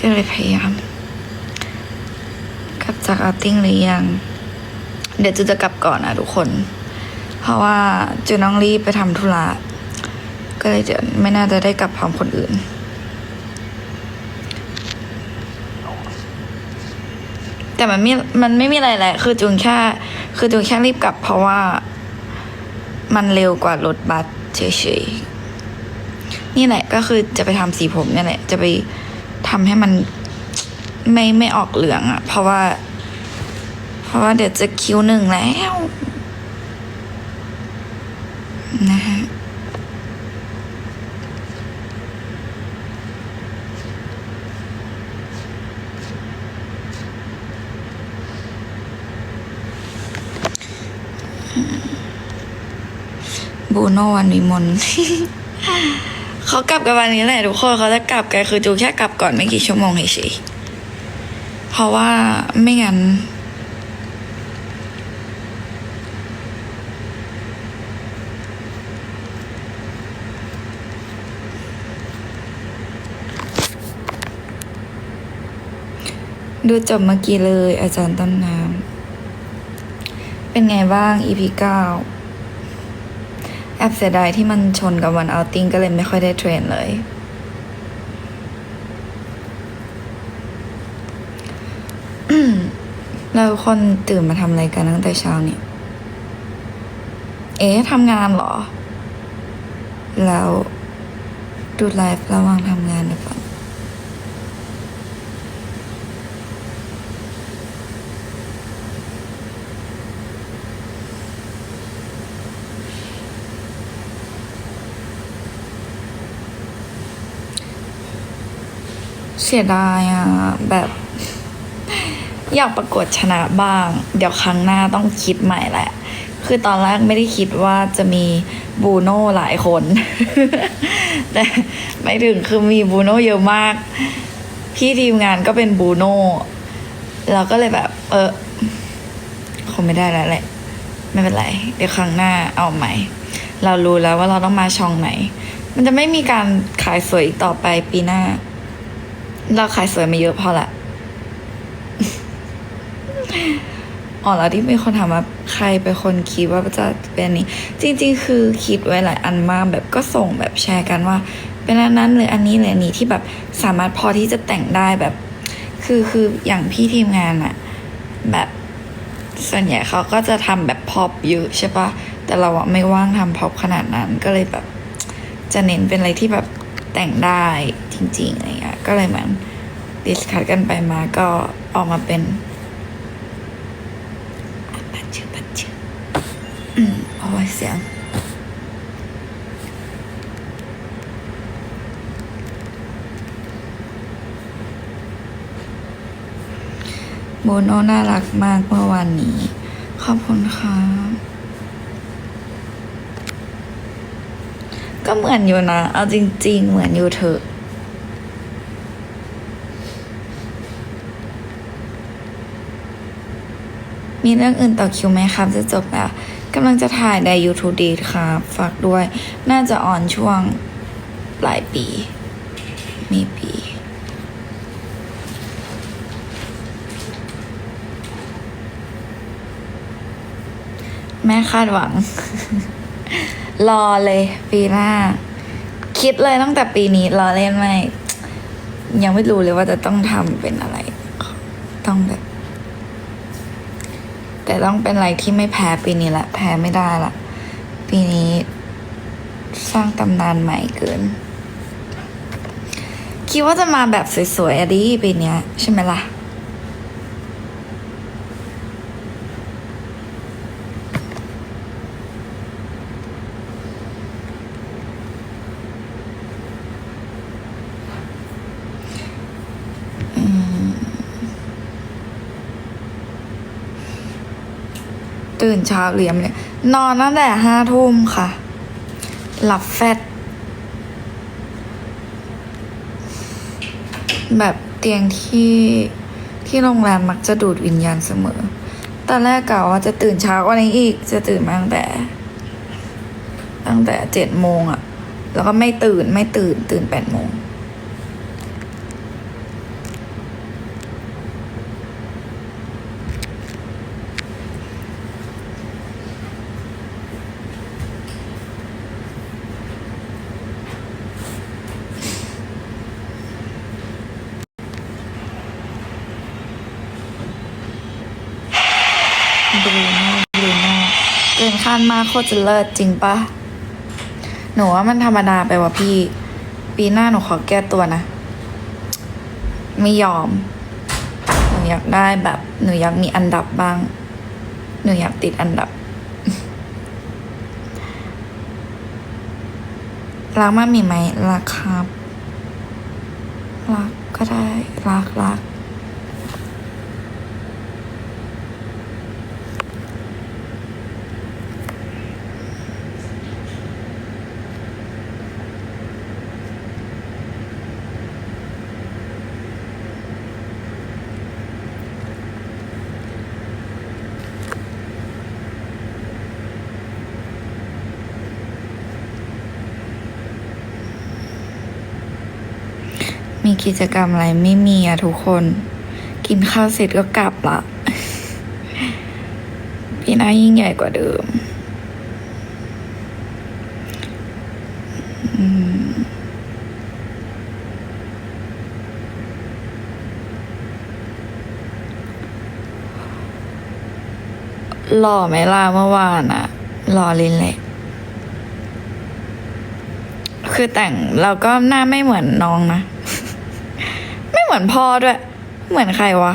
ก็เลยพยายามกลับจากเอาท์ติ้งหรือยัง เดี๋ยวจูจะกลับก่อนนะทุกคน เพราะว่าจูน้องรีบไปทำธุระก็เลยเดี๋ยวไม่น่าจะได้กลับพร้อมคนอื่น แต่มันไม่มันไม่มีอะไรแหละ คือจูนแค่ คือจูนแค่รีบกลับ เพราะว่ามันเร็วกว่ารถบัสเฉยๆนี่แหละก็คือจะไปทำสีผมนี่แหละ จะไป ทำให้มันไม่ไม่ออกเหลืองอะ่ะเพราะว่า เพราะว่าเดี๋ยวจะคิวหนึ่งแล้วนะฮะบูโนวันวิมล เขากลับกันวันนี้แหละทุกคนเขาจะกลับกันคือจูแค่กลับก่อนไม่กี่ชั่วโมงเฉยเพราะว่าไม่งั้นดูจบเมื่อกี้เลยอาจารย์ต้นน้ำ เป็นไงบ้าง EP เก้า แอบเสียดายที่มันชนกับวันเอาติ้งก็เลยไม่ค่อยได้เทรนเลย แล้วคนตื่นมาทำอะไรกันตั้งแต่เช้าเนี่ยเอ๊ะทำงานเหรอ แล้วดูไลฟ์ระหว่างทำงานหรือเปล่า สียดายอะแบบ อยากประกวดชนะบ้าง เดี๋ยวครั้งหน้าต้องคิดใหม่แหละ คือตอนแรกไม่ได้คิดว่าจะมีบูโน่หลายคน แต่ไม่ถึงคือมีบูโน่เยอะมาก พี่ทีมงานก็เป็นบูโน่เราก็เลยแบบ เออคงไม่ได้แล้วแหละไม่เป็นไร เดี๋ยวครั้งหน้าเอาใหม่ เรารู้แล้วว่าเราต้องมาช่องไหน มันจะไม่มีการขายสวยต่อไปปีหน้า เราขายสวยมาเยอะพอละอ๋อแล้วที่มีคนถามว่าใครเป็นคนคิดว่าจะเป็นนี้ จริง ๆ คือคิดไว้หลายอันมากแบบก็ส่งแบบแชร์กันว่า เป็นอันนั้นหรืออันนี้หรืออันนี้ที่แบบสามารถพอที่จะแต่งได้แบบ คือคืออย่างพี่ทีมงานอะแบบส่วนใหญ่เขาก็จะทำแบบพอปเยอะใช่ปะแต่เราอะไม่ว่างทำพอปขนาดนั้นก็เลยแบบ จะเน้นเป็นอะไรที่แบบแต่งได้จริงๆอะไรเงี้ย ก็เลยเหมือนดิสคัทกันไปมาก็ออกมาเป็นปัดชื่อปัดชื่อโอ้ยเสียง โบโนน่ารักมากเมื่อวานนี้ ขอบคุณค่ะก็เหมือนอยู่นะ เอาจริง ๆ เหมือนอยู่เถอะ มีเรื่องอื่นต่อคิวไหมครับ จะจบแล้วกำลังจะถ่ายใน YouTube ดีครับฝากด้วย น่าจะออนช่วงปลายปี มีปีแม่คาดหวัง รอเลยปีหน้า คิดเลยตั้งแต่ปีนี้ รอเล่นไม่ ยังไม่รู้เลยว่าจะต้องทำเป็นอะไร ต้องแบบ แต่ต้องเป็นอะไรที่ไม่แพ้ปีนี้ละแพ้ไม่ได้ละปีนี้ สร้างตำนานใหม่เกิน คิดว่าจะมาแบบสวยๆอะดิปีนี้ใช่ไหมล่ะ ตื่นเช้าเรียมเลย นอนตั้งแต่ห้าทุ่มค่ะ หลับแฟดแบบเตียงที่ที่โรงแรมมักจะดูดวิญญาณเสมอ ตอนแรกกะว่าจะตื่นเช้ากว่านี้อีก จะตื่นมาตั้งแต่ ตั้งแต่เจ็ดโมงอะแล้วก็ไม่ตื่นไม่ตื่นตื่นแปดโมง บรูโน่บรูโน่เกินคาดมากโคตรจะเลิศจริงปะหนูว่ามันธรรมดาไปว่ะพี่ ปีหน้าหนูขอแก้ตัวนะ ไม่ยอม หนูอยากได้แบบ หนูอยากมีอันดับบ้าง หนูอยากติดอันดับรักมันมีไหมรักครับรักก็ได้รักรัก มีกิจกรรมอะไรไม่มีอะทุกคน กินข้าวเสร็จก็กลับละพี่น่ายิ่งใหญ่กว่าเดิมหล่อไหมล่ะเมื่อวานอะหล่อลินเลย คือแต่งเราก็หน้าไม่เหมือนน้องนะ เหมือนพ่อด้วย เหมือนใครวะ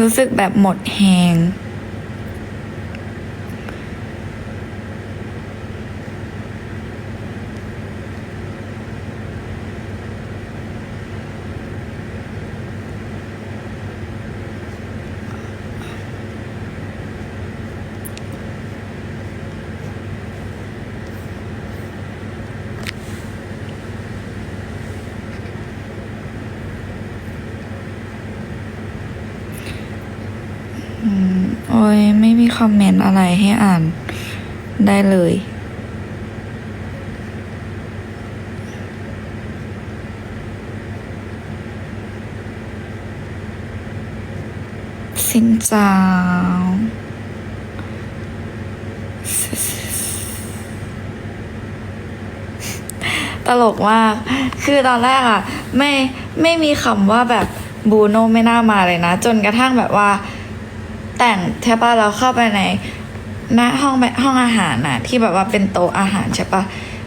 รู้สึกแบบหมดแหง อ้ยไม่มีคอมเมนต์อะไรให้อ่านได้เลย สินจ้าตลกมาก คือตอนแรกอะไม่ไม่มีคำว่าแบบบูโนไม่น่ามาเลยนะ จนกระทั่งแบบว่า แต่งใช่ปะเราเข้าไปในหน้าห้องห้องอาหารน่ะ ที่แบบว่าเป็นโต๊ะอาหารใช่ปะ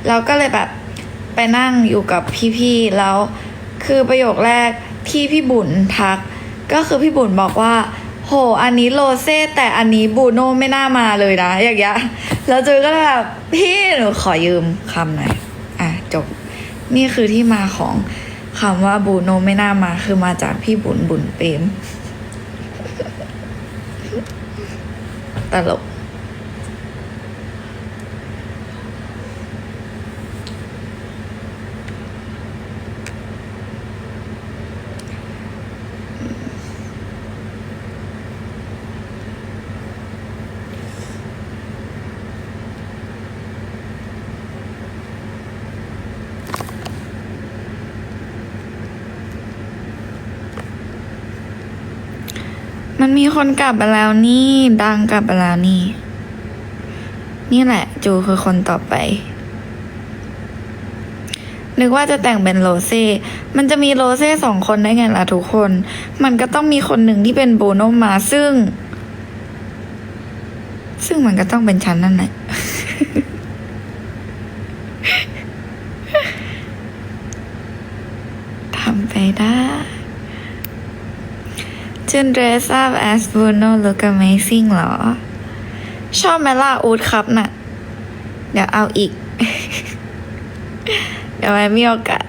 เราก็เลยแบบไปนั่งอยู่กับพี่ๆแล้วคือประโยคแรกที่พี่บุญทัก ก็คือพี่บุญบอกว่า โห อันนี้โรเซ่แต่อันนี้บูโน่ไม่น่ามาเลยนะ อย่างเงี้ยแล้วจูก็แบบพี่หนูขอยืมคำหน่อยอะจบ นี่คือที่มาของคำว่าบูโน่ไม่น่ามาคือมาจากพี่บุญบุญเปรม ตลก มันมีคนกลับไปแล้วนี่ดังกลับไปแล้วนี่ นี่แหละ จูคือคนต่อไป นึกว่าจะแต่งเป็นโรเซ่มันจะมีโรเซ่สองคนได้ไงล่ะทุกคน มันก็ต้องมีคนหนึ่งที่เป็นโบโนมาซึ่ง ซึ่งมันก็ต้องเป็นฉันนั่นแหละ ทำไปได้ จน dress up as Bruno look amazing เหรอ ชอบไหมล่ะอูดครับน่ะ เดี๋ยวเอาอีก เดี๋ยวไว้มีโอกาส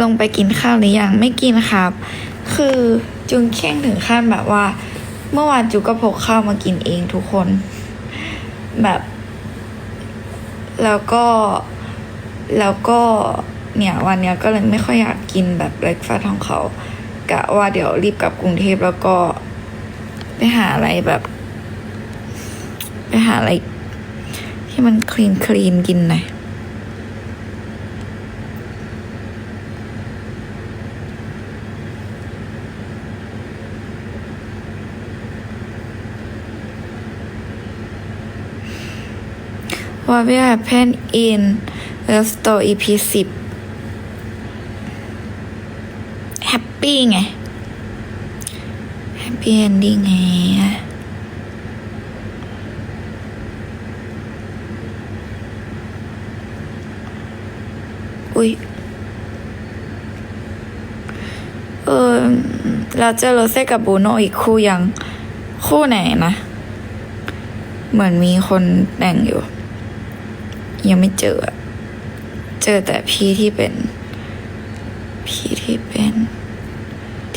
ลงไปกินข้าวหรือยังไม่กินครับ คือจุงเข่งถึงขั้นแบบว่า เมื่อวานจูก็พกข้าวมากินเองทุกคน แบบ แล้วก็แล้วก็ เนี่ยวันเนี้ยก็เลยไม่ค่อยอยากกินแบบเบรกฟาสต์ของเขากะว่าเดี๋ยวรีบกลับกรุงเทพแล้วก็ไปหาอะไรแบบ ไปหาอะไร ที่มันคลีนคลีนกินหน่อย What will happen in Love Story EP สิบ Happy ไง Happy Ending ไงอุ้ยเออเราเจอโรเซ่กับบูโนอีกคู่ยัง คู่ไหนนะ เหมือนมีคนแต่งอยู่ ยังไม่เจอ เจอแต่พี่ที่เป็น พี่ที่เป็น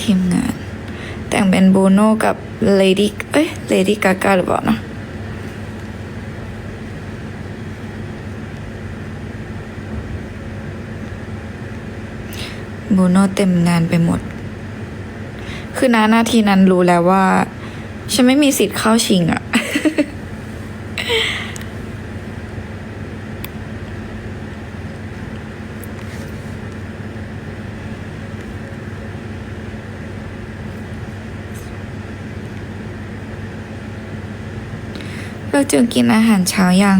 ทีมงาน แต่งเป็นบูโน่กับเลดี้เอ้ยเลดี้กากาหรือเปล่านะบูโน่เต็มงานไปหมด คือนาหน้าที่นั้นรู้แล้วว่า ฉันไม่มีสิทธิ์เข้าชิงอะ เราจึงกินอาหารเช้ายัง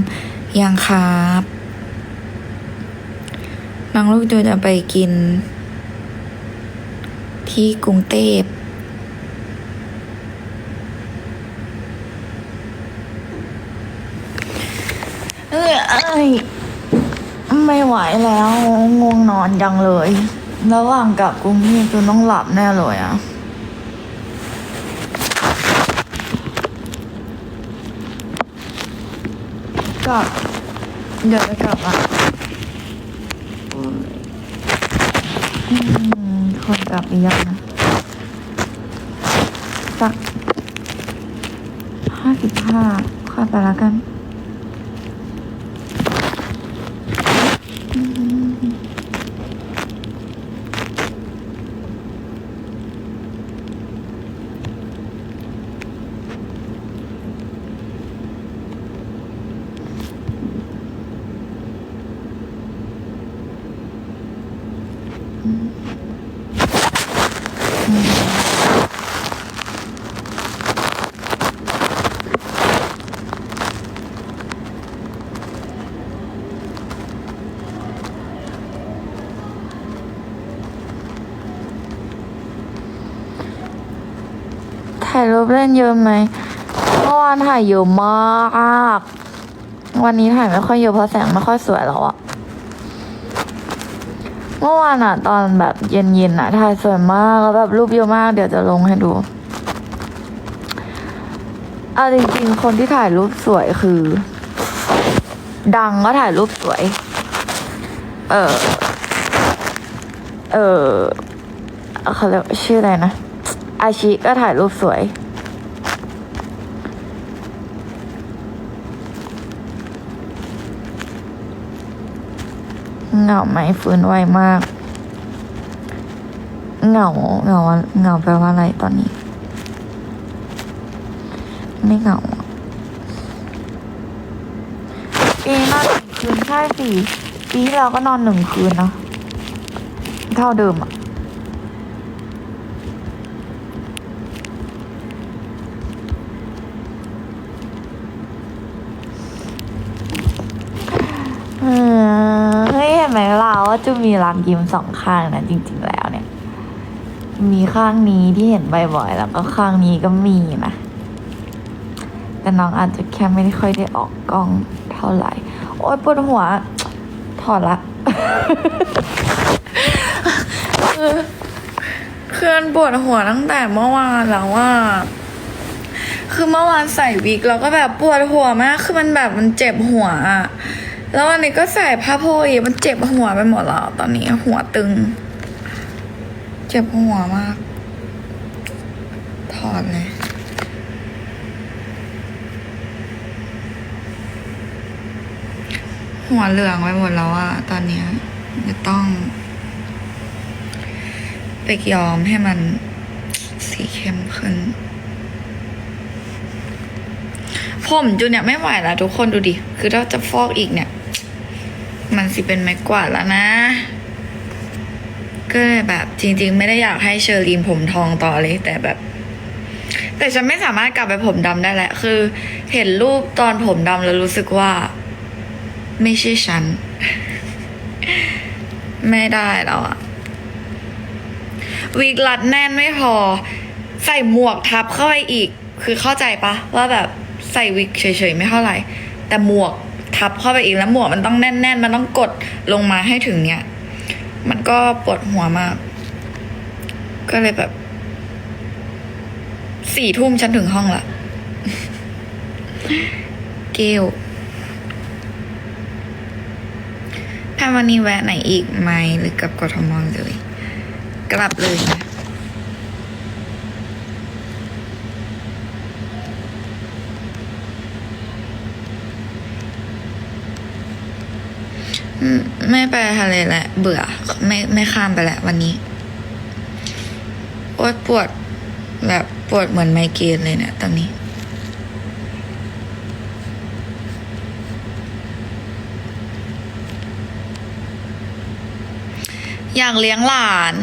ยังครับน้องลูกจูจะไปกิน ที่กรุงเทพเอ้ยไม่ไหวแล้วง่วงนอนจังเลย ระหว่างกลับกรุงเทพจูต้องหลับแน่เลยอะ กลับเดี๋ยวจะกลับอะคนกลับอีกยังนะสักห้าสิบห้าค่อยไปแล้วกัน ถ่ายรูปเล่นเยอะไหมเมื่อวานถ่ายเยอะมาก วันนี้ถ่ายไม่ค่อยเยอะเพราะแสงไม่ค่อยสวยแล้วอะเมื่อวานอะตอนแบบเย็นๆอะถ่ายสวยมากแล้วแบบรูปเยอะมาก เดี๋ยวจะลงให้ดูเอาจริงๆ คนที่ถ่ายรูปสวยคือ ดังก็ถ่ายรูปสวย เออ เออเขาเรียกชื่ออะไรนะ อาชิก็ถ่ายรูปสวย เหงาไหมฟื้นไวมาก เหงาเหงาเหงาแปลว่าอะไรตอนนี้ ไม่เหงาปีนอนหนึ่งคืนใช่สิปีที่แล้วก็นอนหนึ่งคืนเนาะเท่าเดิมอะ เออเฮ้ยเห็น ไหมเราว่าจะมีรักยิ้มสองข้างนะจริง ๆ แล้วเนี่ย มีข้างนี้ที่เห็นบ่อยๆแล้วก็ข้างนี้ก็มีนะแต่น้องอาจจะแค่ไม่ได้ค่อยได้ออกกล้องเท่าไหร่ โอ๊ยปวดหัว ถอดละคือคือมันปวดหัวตั้งแต่เมื่อวานแล้วว่า คือเมื่อวานใส่วิกแล้วก็แบบปวดหัวมาก คือมันแบบมันเจ็บหัวอะ แล้ววันนี้ก็ใส่ผ้าโพกอีกมันเจ็บหัวไปหมดแล้วตอนนี้หัวตึง เจ็บหัวมาก ถอดเลยหัวเหลืองไปหมดแล้วอะตอนนี้จะต้อง ไปยอมให้มันสีเข้มขึ้น ผมจูเนี่ยไม่ไหวแล้วทุกคนดูดิ คือถ้าจะฟอกอีกเนี่ย มันสิเป็นไม้กวาดแล้วนะ ก็เลยแบบจริง ๆ ไม่ได้อยากให้เชอรีนผมทองต่อเลย แต่แบบ แต่ฉันไม่สามารถกลับไปผมดำได้แหละ คือ เห็นรูปตอนผมดำแล้วรู้สึกว่า ไม่ใช่ฉัน ไม่ได้แล้วอะวิกรัดแน่นไม่พอ ใส่หมวกทับเข้าไปอีก คือเข้าใจปะว่าแบบใส่วิกเฉยๆไม่เท่าไหร่ แต่หมวก ทับเข้าไปอีกแล้วหมวกมันต้องแน่น ๆ มันต้องกดลงมาให้ถึงเนี้ยมันก็ปวดหัวมาก ก็เลยแบบสี่ทุ่มฉันถึงห้องละเกลถ้าวันนี้แวะไหนอีกไหมหรือกลับกทมเลย กลับเลยนะ ไม่ไปทะเลแหละเบื่อ ไม่ไม่ข้ามไปแหล้ววันนี้โอ๊ยปวดแบบปวดเหมือนไมเกรนเลยเนี่ยตอนนี้ อยากเลี้ยงหลาน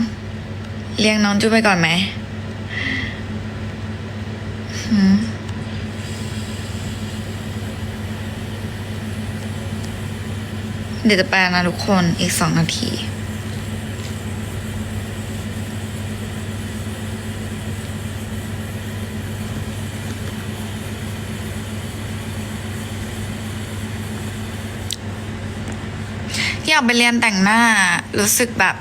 เลี้ยงน้องจุ๊บไปก่อนไหมหืม เดี๋ยวจะไปลนะทุกคนอีกสองนาที อยากไปเรียนแต่งหน้ารู้สึกแบบ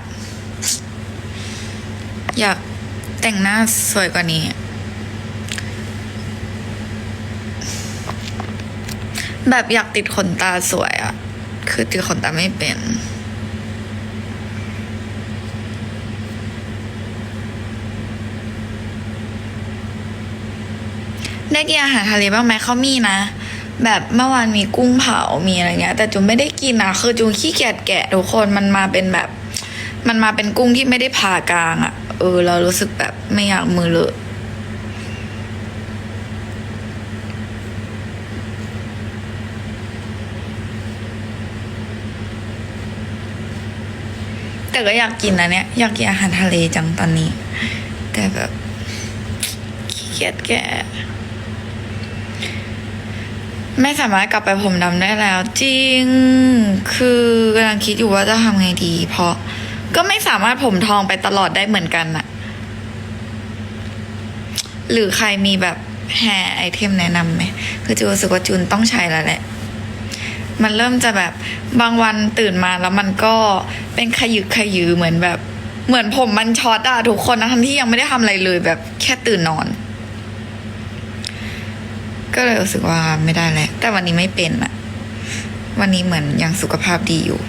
อยากแต่งหน้าสวยกว่านี้ แบบอยากติดขนตาสวยอะ คือติดขนตาไม่เป็นได้กินอาหารทะเลบ้างไหมเขามีนะ แบบเมื่อวานมีกุ้งเผา มีอะไรเงี้ย แต่จูนไม่ได้กินนะคือจูนขี้เกียจแกะทุกคนมันมาเป็นแบบ มันมาเป็นกุ้งที่ไม่ได้ผ่ากลางอะ่ะ เออ เรารู้สึกแบบไม่อยากมือเลอะ แต่ก็อยากกินนะเนี่ย อยากกินอาหารทะเลจังตอนนี้ แต่แบบขี้เกียจแกไม่สามารถกลับไปผมดำได้แล้ว จริง คือกำลังคิดอยู่ว่าจะทำไงดี เพราะก็ไม่สามารถผมทองไปตลอดได้เหมือนกันน่ะหรือใครมีแบบแฮร์ไอเทมแนะนำไหมคือจูรู้สึกว่าจูนต้องใช้แล้วแหละ มันเริ่มจะแบบบางวันตื่นมาแล้วมันก็เป็นขยึกขยือเหมือนแบบ เหมือนผมมันช็อตอะทุกคนนะทั้งที่ยังไม่ได้ทำอะไรเลยแบบแค่ตื่นนอน ก็เลยรู้สึกว่าไม่ได้แล้วแต่วันนี้ไม่เป็นอะวันนี้เหมือนยังสุขภาพดีอยู่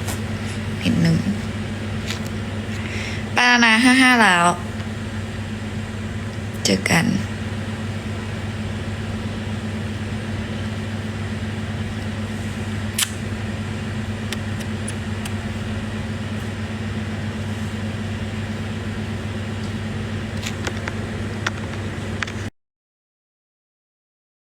นิดนึงปแล้วนะห้าห้าแล้ว เจอกัน